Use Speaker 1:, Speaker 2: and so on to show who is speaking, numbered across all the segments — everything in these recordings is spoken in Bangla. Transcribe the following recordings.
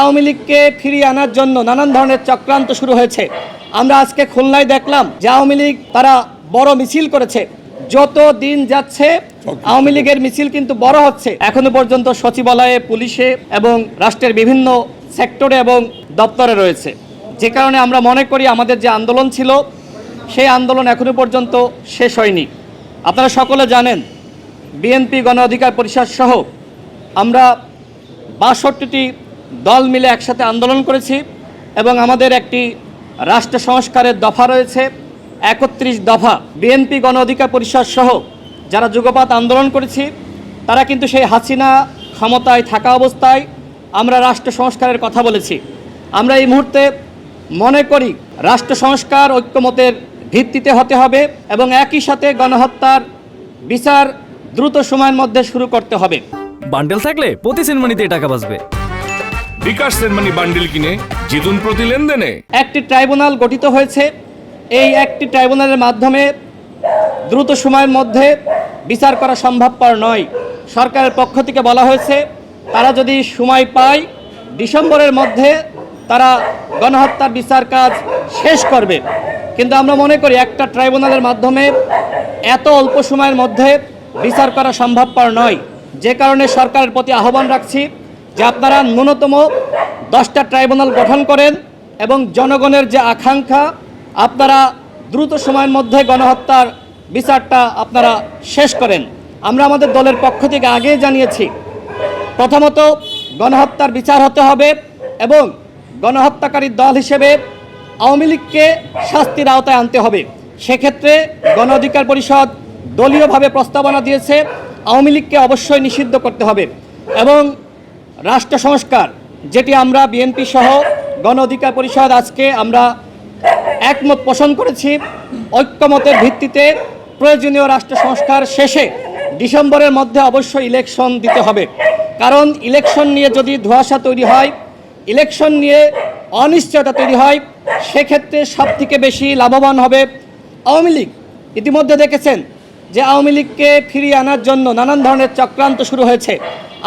Speaker 1: আওয়ামী লীগকে ফিরিয়ে আনার জন্য নানান ধরনের চক্রান্ত শুরু হয়েছে। আমরা আজকে খুলনায় দেখলাম যে আওয়ামী লীগ তারা বড় মিছিল করেছে। যত দিন যাচ্ছে, আওয়ামী লীগের মিছিল কিন্তু বড় হচ্ছে। এখনও পর্যন্ত সচিবালয়ে, পুলিশে এবং রাষ্ট্রের বিভিন্ন সেক্টরে এবং দপ্তরে রয়েছে। যে কারণে আমরা মনে করি আমাদের যে আন্দোলন ছিল, সেই আন্দোলন এখনও পর্যন্ত শেষ হয়নি। আপনারা সকলে জানেন, বিএনপি গণ অধিকার পরিষদ সহ আমরা বাষট্টিটি দল মিলে একসাথে আন্দোলন করেছি এবং আমাদের একটি রাষ্ট্র সংস্কারের দফা রয়েছে, একত্রিশ দফা বিএনপি গণ অধিকার পরিষদ সহ যারা যুগপাত আন্দোলন করেছি, তারা কিন্তু সেই হাসিনা ক্ষমতায় থাকা অবস্থায় আমরা রাষ্ট্র সংস্কারের কথা বলেছি। আমরা এই মুহূর্তে মনে করি রাষ্ট্র সংস্কার ঐক্যমতের ভিত্তিতে হতে হবে এবং একই সাথে গণহত্যার বিচার দ্রুত সময়ের মধ্যে শুরু করতে হবে।
Speaker 2: বান্ডেল থাকলে প্রতি সেনমানিতে টাকা বাঁচবে।
Speaker 3: বিকাশ সেনমানি বান্ডিল কিনে জিতুন প্রতি লেনদেনে।
Speaker 1: একটি ট্রাইব্যুনাল গঠিত হয়েছে। এই একটি ট্রাইব্যুনালের মাধ্যমে দ্রুত সময়ের মধ্যে বিচার করা সম্ভবপর নয়। সরকারের পক্ষ থেকে বলা হয়েছে, তারা যদি সময় পায়, ডিসেম্বরের মধ্যে তারা গণহত্যার বিচার কাজ শেষ করবে। কিন্তু আমরা মনে করি, একটা ট্রাইব্যুনালের মাধ্যমে এত অল্প সময়ের মধ্যে বিচার করা সম্ভবপর নয়। যে কারণে সরকারের প্রতি আহ্বান রাখছি যে আপনারা ন্যূনতম দশটা ট্রাইব্যুনাল গঠন করেন এবং জনগণের যে আকাঙ্ক্ষা, আপনারা দ্রুত সময়ের মধ্যে গণহত্যার বিচারটা আপনারা শেষ করেন। আমরা আমাদের দলের পক্ষ থেকে আগেই জানিয়েছি, প্রথমত গণহত্যার বিচার হতে হবে এবং গণহত্যাকারী দল হিসেবে আওয়ামী লীগকে শাস্তির আওতায় আনতে হবে। সেক্ষেত্রে গণ অধিকার পরিষদ দলীয়ভাবে প্রস্তাবনা দিয়েছে, আওয়ামী লীগকে অবশ্যই নিষিদ্ধ করতে হবে এবং রাষ্ট্র সংস্কার, যেটি আমরা বিএনপি সহ গণ অধিকার পরিষদ আজকে আমরা একমত পোষণ করেছি, ঐক্যমতের ভিত্তিতে প্রয়োজনীয় রাষ্ট্র সংস্কার শেষে ডিসেম্বরের মধ্যে অবশ্যই ইলেকশন দিতে হবে। কারণ ইলেকশন নিয়ে যদি ধোঁয়াশা তৈরি হয়, ইলেকশন নিয়ে অনিশ্চয়তা তৈরি হয়, সেক্ষেত্রে সব থেকে বেশি লাভবান হবে আওয়ামী লীগ। ইতিমধ্যে দেখেছেন যে আওয়ামী লীগকে ফিরিয়ে আনার জন্য নানান ধরনের চক্রান্ত শুরু হয়েছে।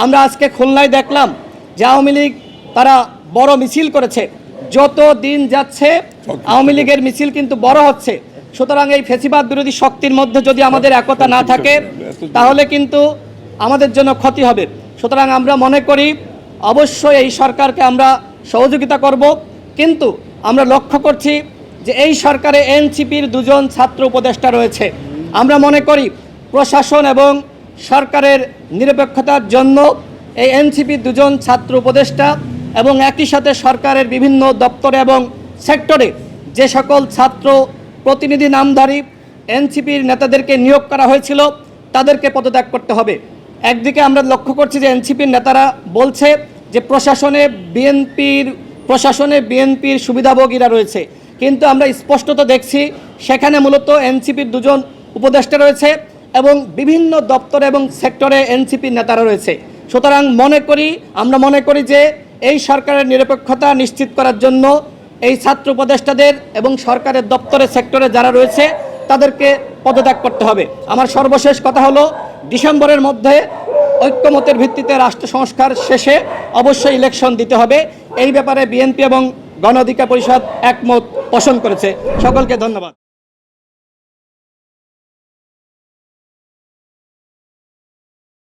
Speaker 1: আমরা আজকে খুলনায় দেখলাম যে আওয়ামী লীগ তারা বড় মিছিল করেছে। যত দিন যাচ্ছে, আওয়ামী লীগের মিছিল কিন্তু বড় হচ্ছে। সুতরাং এই ফেসিবাদ বিরোধী শক্তির মধ্যে যদি আমাদের একতা না থাকে, তাহলে কিন্তু আমাদের জন্য ক্ষতি হবে। সুতরাং আমরা মনে করি, অবশ্যই এই সরকারকে আমরা সহযোগিতা করব। কিন্তু আমরা লক্ষ্য করছি যে এই সরকারে এনসিপির দুজন ছাত্র উপদেষ্টা রয়েছে। আমরা মনে করি প্রশাসন এবং সরকারের নিরপেক্ষতার জন্য এই এনসিপির দুজন ছাত্র উপদেষ্টা এবং একই সাথে সরকারের বিভিন্ন দপ্তরে এবং সেক্টরে যে সকল ছাত্র প্রতিনিধি নামধারী এনসিপির নেতাদেরকে নিয়োগ করা হয়েছিল, তাদেরকে পদত্যাগ করতে হবে। একদিকে আমরা লক্ষ্য করছি যে এনসিপির নেতারা বলছে যে প্রশাসনে বিএনপির প্রশাসনে বিএনপির সুবিধাভোগীরা রয়েছে। কিন্তু আমরা স্পষ্টত দেখছি, সেখানে মূলত এনসিপির দুজন উপদেষ্টা রয়েছে। এবং বিভিন্ন দপ্তরে এবং সেক্টরে এনসিপির নেতারা রয়েছে। সুতরাং মনে করি, আমরা মনে করি যে এই সরকারের নিরপেক্ষতা নিশ্চিত করার জন্য এই ছাত্র উপদেষ্টাদের এবং সরকারের দপ্তরে, সেক্টরে যারা রয়েছে, তাদেরকে পদত্যাগ করতে হবে। আমার সর্বশেষ কথা হলো, ডিসেম্বরের মধ্যে ঐক্যমতের ভিত্তিতে রাষ্ট্র সংস্কার শেষে অবশ্যই ইলেকশন দিতে হবে। এই ব্যাপারে বিএনপি এবং গণ অধিকার পরিষদ একমত পোষণ করেছে। সকলকে ধন্যবাদ।